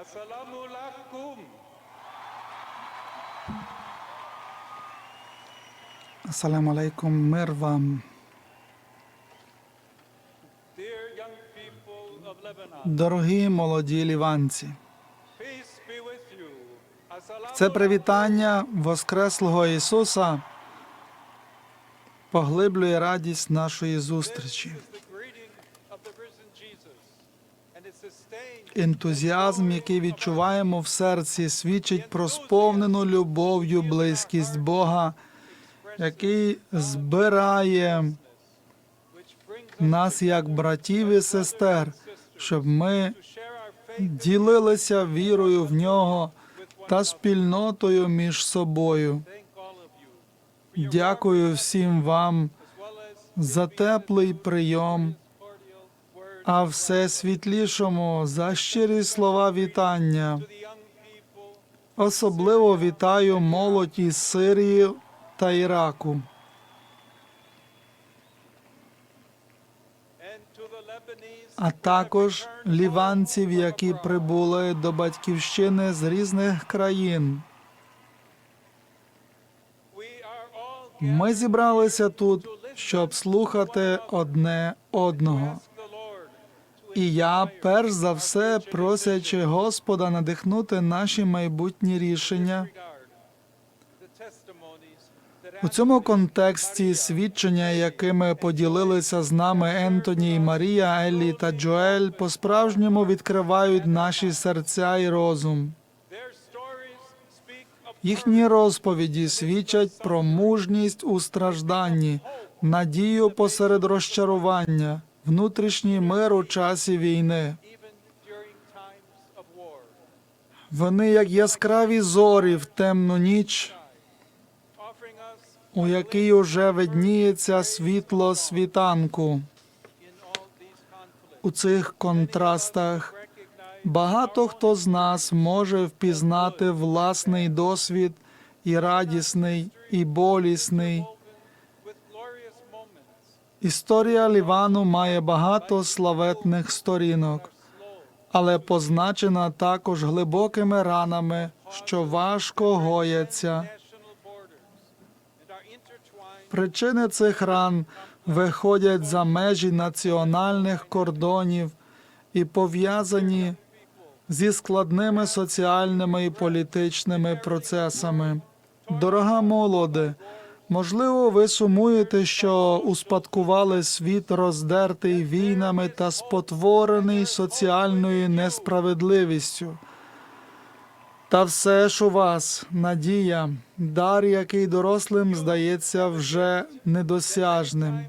Assalamu alaikum. Асаляму алейкум, мир вам. Дорогі молоді ліванці. Assalamu це привітання Воскреслого Ісуса поглиблює радість нашої зустрічі. Ентузіазм, який відчуваємо в серці, свідчить про сповнену любов'ю близькість Бога, який збирає нас як братів і сестер, щоб ми ділилися вірою в нього та спільнотою між собою. Дякую всім вам за теплий прийом, а все світлішому за щирі слова вітання. Особливо вітаю молодь із Сирії та Іраку, а також ліванців, які прибули до батьківщини з різних країн. Ми зібралися тут, щоб слухати одне одного. І я, перш за все, просячи Господа надихнути наші майбутні рішення. У цьому контексті свідчення, якими поділилися з нами Ентоні Марія, Еллі та Джоель, по-справжньому відкривають наші серця і розум. Їхні розповіді свідчать про мужність у стражданні, надію посеред розчарування, внутрішній мир у часі війни. Вони як яскраві зорі в темну ніч, у якій уже видніється світло світанку. У цих контрастах багато хто з нас може впізнати власний досвід і радісний, і болісний. Історія Лівану має багато славетних сторінок, але позначена також глибокими ранами, що важко гояться. Причини цих ран виходять за межі національних кордонів і пов'язані зі складними соціальними і політичними процесами. Дорога молоде, можливо, ви сумуєте, що успадкували світ роздертий війнами та спотворений соціальною несправедливістю. Та все ж у вас надія, дар, який дорослим здається вже недосяжним.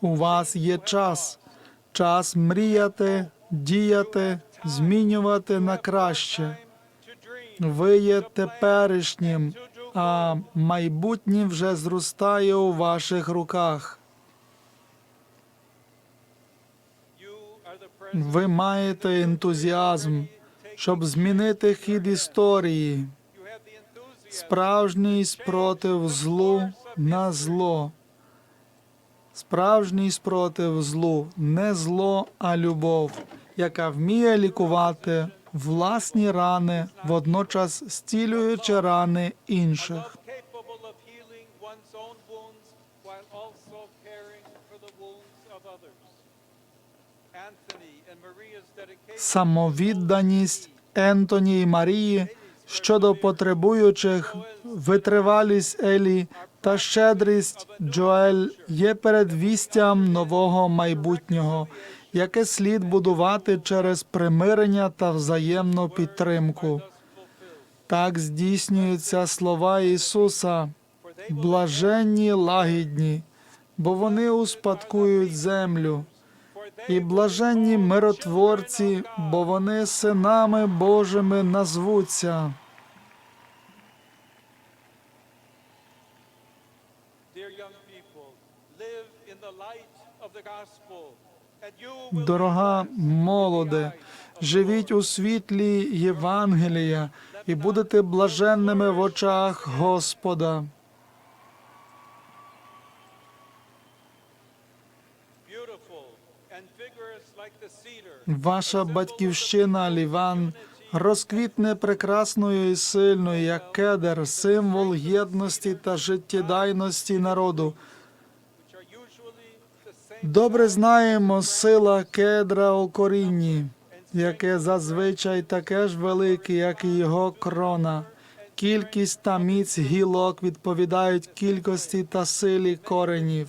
У вас є час, час мріяти, діяти, змінювати на краще. Ви є теперішнім, а майбутнє вже зростає у ваших руках. Ви маєте ентузіазм, щоб змінити хід історії. Справжній спротив злу на зло. Справжній спротив злу не зло, а любов, яка вміє лікувати власні рани, водночас зцілюючи рани інших. Самовідданість Ентоні і Марії щодо потребуючих, витривалість Елі та щедрість Джоель є передвістям нового майбутнього, яке слід будувати через примирення та взаємну підтримку. Так здійснюються слова Ісуса, блаженні лагідні, бо вони успадкують землю. І блаженні миротворці, бо вони синами Божими назвуться. Gospel, Дорога молоде, живіть у світлі Євангелія і будете блаженними в очах Господа. Ваша батьківщина Ліван розквітне прекрасною і сильною, як кедр, символ єдності та життєдайності народу. Добре знаємо сила кедра у корінні, яке зазвичай таке ж велике, як і його крона. Кількість та міць гілок відповідають кількості та силі коренів.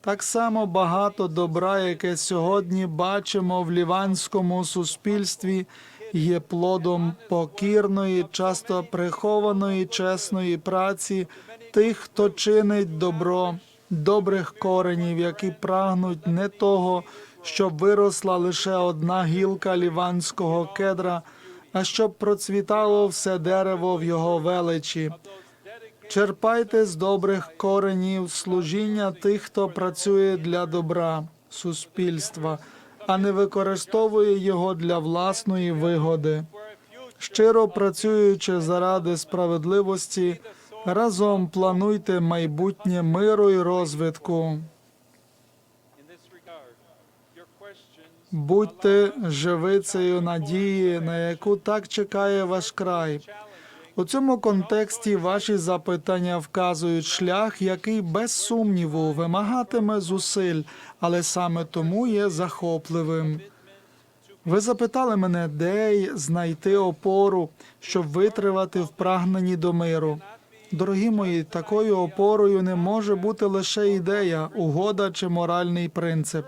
Так само багато добра, яке сьогодні бачимо в ліванському суспільстві, є плодом покірної, часто прихованої чесної праці тих, хто чинить добро, добрих коренів, які прагнуть не того, щоб виросла лише одна гілка ліванського кедра, а щоб процвітало все дерево в його величі. Черпайте з добрих коренів служіння тих, хто працює для добра суспільства, а не використовує його для власної вигоди. Щиро працюючи заради справедливості, разом плануйте майбутнє миру і розвитку. Будьте живицею надії, на яку так чекає ваш край. У цьому контексті ваші запитання вказують шлях, який без сумніву вимагатиме зусиль, але саме тому є захопливим. Ви запитали мене, де знайти опору, щоб витривати в прагненні до миру. Дорогі мої, такою опорою не може бути лише ідея, угода чи моральний принцип.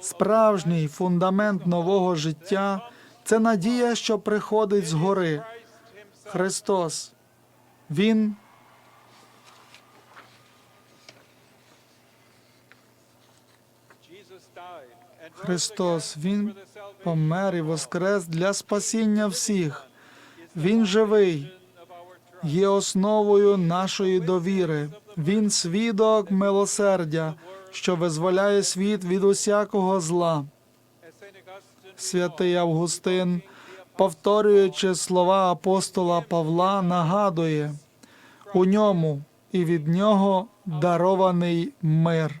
Справжній фундамент нового життя це надія, що приходить згори. Христос. Він Христос, Він помер і воскрес для спасіння всіх. Він живий. Є основою нашої довіри. Він свідок милосердя, що визволяє світ від усякого зла. Святий Августин, повторюючи слова апостола Павла, нагадує у ньому і від нього дарований мир.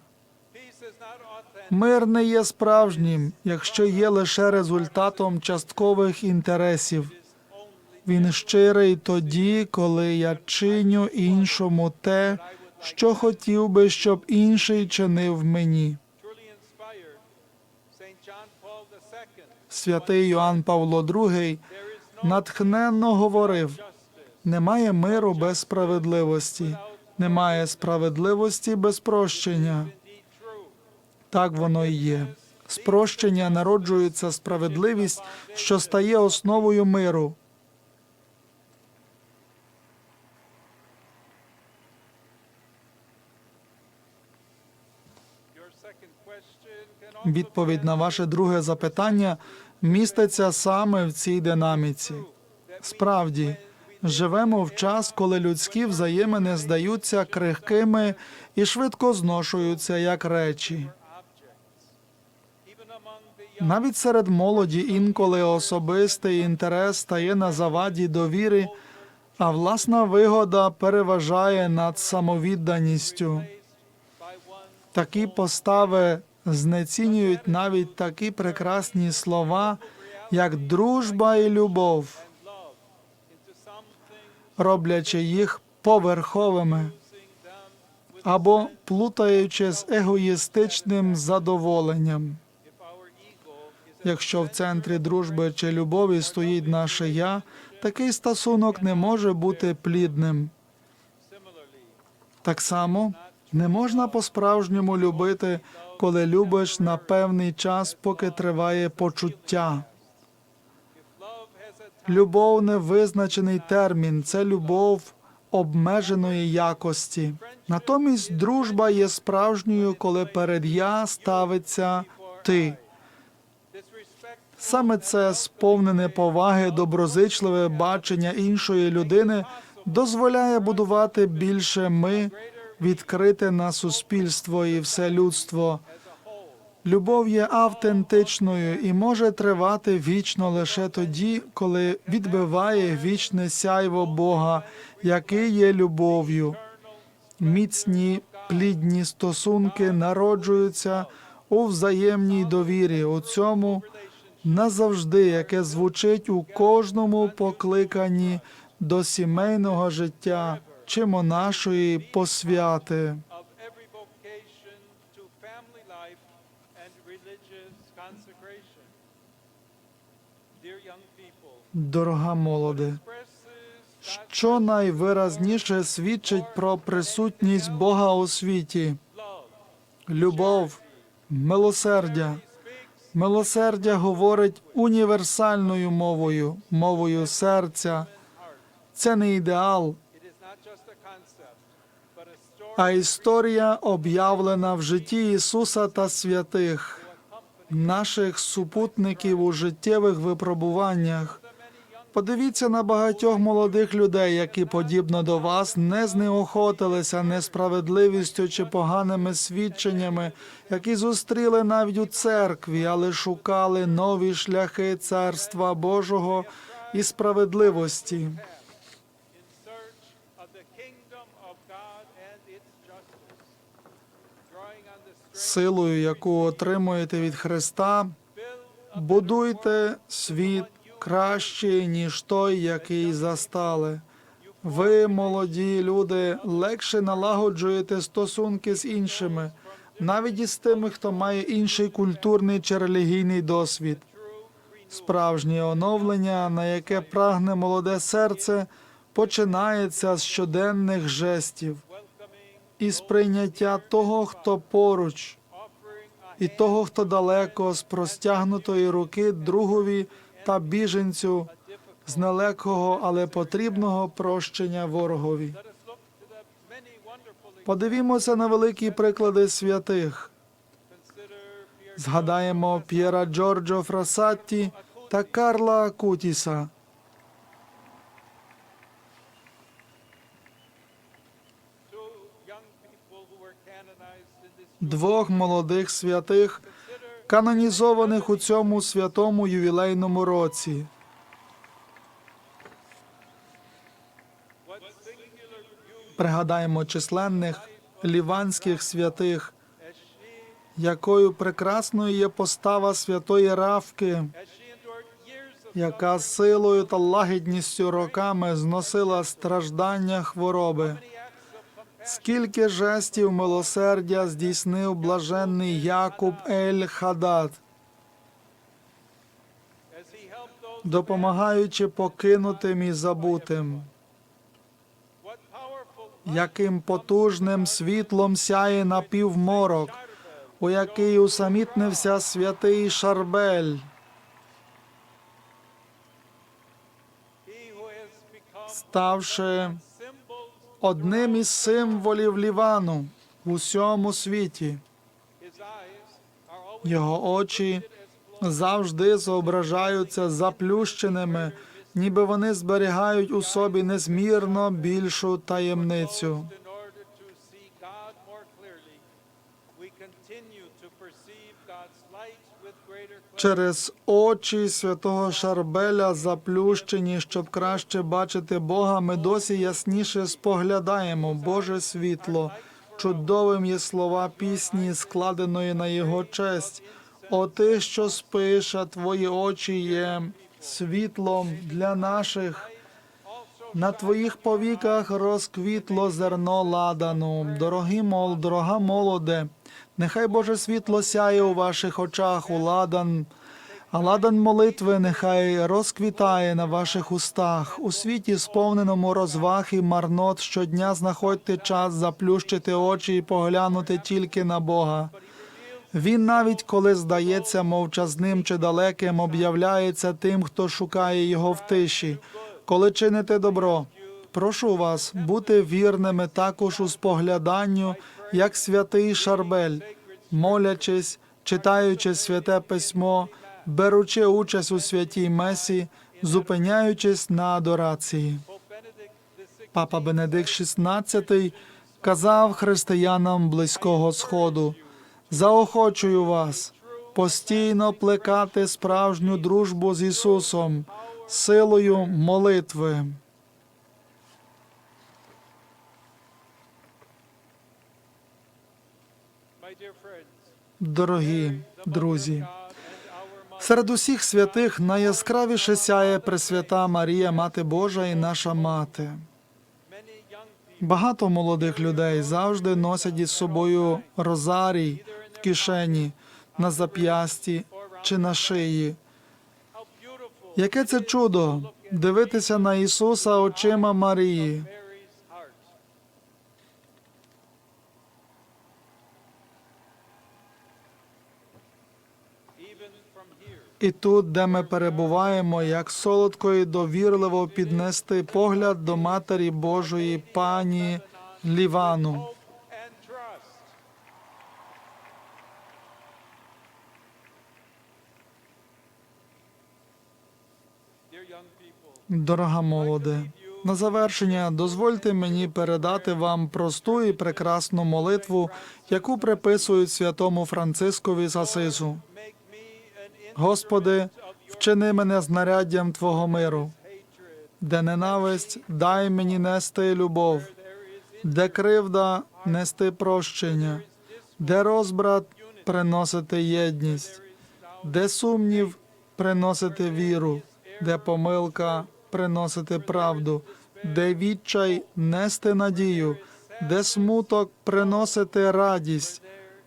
Мир не є справжнім, якщо є лише результатом часткових інтересів. Він щирий тоді, коли я чиню іншому те, що хотів би, щоб інший чинив мені. Святий Йоанн Павло II натхненно говорив: немає миру без справедливості, немає справедливості без прощення. Так воно і є. З прощення народжується справедливість, що стає основою миру. Відповідь на ваше друге запитання міститься саме в цій динаміці. Справді, живемо в час, коли людські взаємини здаються крихкими і швидко зношуються як речі. Навіть серед молоді інколи особистий інтерес стає на заваді довіри, а власна вигода переважає над самовідданістю. Такі постави знецінюють навіть такі прекрасні слова, як дружба і любов, роблячи їх поверховими або плутаючи з егоїстичним задоволенням. Якщо в центрі дружби чи любові стоїть наше я, такий стосунок не може бути плідним. Так само не можна по-справжньому любити, коли любиш на певний час, поки триває почуття. Любов не визначений термін, це любов обмеженої якості. Натомість дружба є справжньою, коли перед я ставиться ти. Саме це сповнене поваги, доброзичливе бачення іншої людини дозволяє будувати більше ми, відкрите на суспільство і все людство. Любов є автентичною і може тривати вічно лише тоді, коли відбиває вічне сяйво Бога, який є любов'ю. Міцні плідні стосунки народжуються у взаємній довірі, у цьому назавжди, яке звучить у кожному покликанні до сімейного життя чи монашої посвяти. Дорога молоде, що найвиразніше свідчить про присутність Бога у світі, любов, милосердя. Милосердя говорить універсальною мовою, мовою серця. Це не ідеал, а історія об'явлена в житті Ісуса та святих, наших супутників у життєвих випробуваннях. Подивіться на багатьох молодих людей, які, подібно до вас, не знеохотилися несправедливістю чи поганими свідченнями, які зустріли навіть у церкві, але шукали нові шляхи Царства Божого і справедливості. Силою, яку отримуєте від Христа, будуйте світ кращий, ніж той, який застали. Ви, молоді люди, легше налагоджуєте стосунки з іншими, навіть із тими, хто має інший культурний чи релігійний досвід. Справжнє оновлення, на яке прагне молоде серце, починається з щоденних жестів і сприйняття того, хто поруч, і того, хто далеко з простягнутої руки другові та біженцю з нелекого, але потрібного прощення ворогові. Подивімося на великі приклади святих. Згадаємо П'єра Джорджо Фрасатті та Карла Акутіса. Двох молодих святих, канонізованих у цьому святому ювілейному році. Пригадаємо численних ліванських святих, якою прекрасною є постава святої Равки, яка силою та лагідністю роками зносила страждання хвороби. Скільки жестів милосердя здійснив блаженний Якуб Ель Хадад, допомагаючи покинутим і забутим. Яким потужним світлом сяє напівморок, у який усамітнився святий Шарбель. ставши одним із символів Лівану в усьому світі. Його очі завжди зображаються заплющеними, ніби вони зберігають у собі незмірно більшу таємницю. Через очі святого Шарбеля заплющені, щоб краще бачити Бога, ми досі ясніше споглядаємо Боже світло. Чудовим є слова пісні, складеної на його честь. О ти, що спиш, а твої очі є світлом для наших. На твоїх повіках розквітло зерно ладану. Дорогі мол, дорога молоде, нехай Боже світло сяє у ваших очах у ладан, а ладан молитви нехай розквітає на ваших устах. У світі, сповненому розваг і марнот, щодня знаходьте час заплющити очі і поглянути тільки на Бога. Він навіть коли здається мовчазним чи далеким, об'являється тим, хто шукає його в тиші. Коли чините добро, прошу вас бути вірними також у спогляданню, як святий Шарбель, молячись, читаючи святе письмо, беручи участь у святій месі, зупиняючись на адорації. Папа Бенедикт XVI казав християнам Близького Сходу: заохочую вас постійно плекати справжню дружбу з Ісусом, силою молитви. Дорогі друзі. Серед усіх святих найяскравіше сяє Пресвята Марія, Мати Божа і наша мати. Багато молодих людей завжди носять із собою розарій в кишені, на зап'ясті чи на шиї. Яке це чудо дивитися на Ісуса очима Марії. І тут, де ми перебуваємо, як солодко і довірливо піднести погляд до Матері Божої пані Лівану. Дорога молоде, на завершення дозвольте мені передати вам просту і прекрасну молитву, яку приписують святому Францискові з Асису. Господи, вчини мене знаряддям Твого миру, де ненависть дай мені нести любов, де кривда нести прощення, де розбрат приносити єдність, де сумнів приносити віру, де помилка приносити правду, де відчай нести надію, де смуток приносити радість,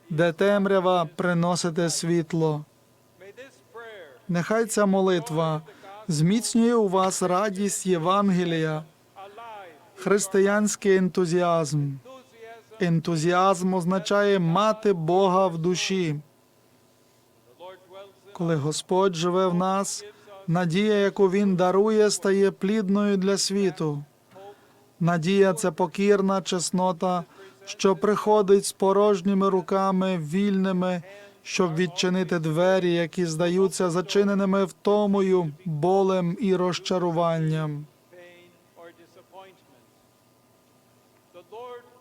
де темрява приносити світло. Нехай ця молитва зміцнює у вас радість Євангелія, християнський ентузіазм. Ентузіазм означає мати Бога в душі. Коли Господь живе в нас, надія, яку Він дарує, стає плідною для світу. Надія це покірна чеснота, що приходить з порожніми руками, вільними, щоб відчинити двері, які здаються зачиненими втомою, болем і розчаруванням.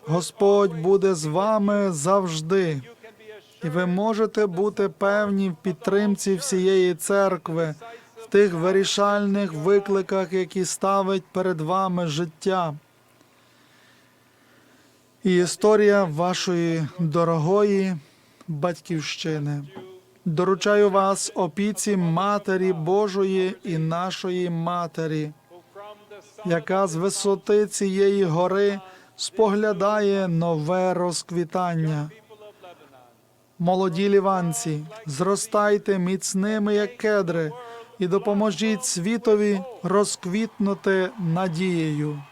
Господь буде з вами завжди, і ви можете бути певні в підтримці всієї церкви в тих вирішальних викликах, які ставить перед вами життя. І історія вашої дорогої батьківщини. Доручаю вас опіці Матері Божої і нашої Матері, яка з висоти цієї гори споглядає нове розквітання. Молоді ліванці, зростайте міцними, як кедри, і допоможіть світові розквітнути надією.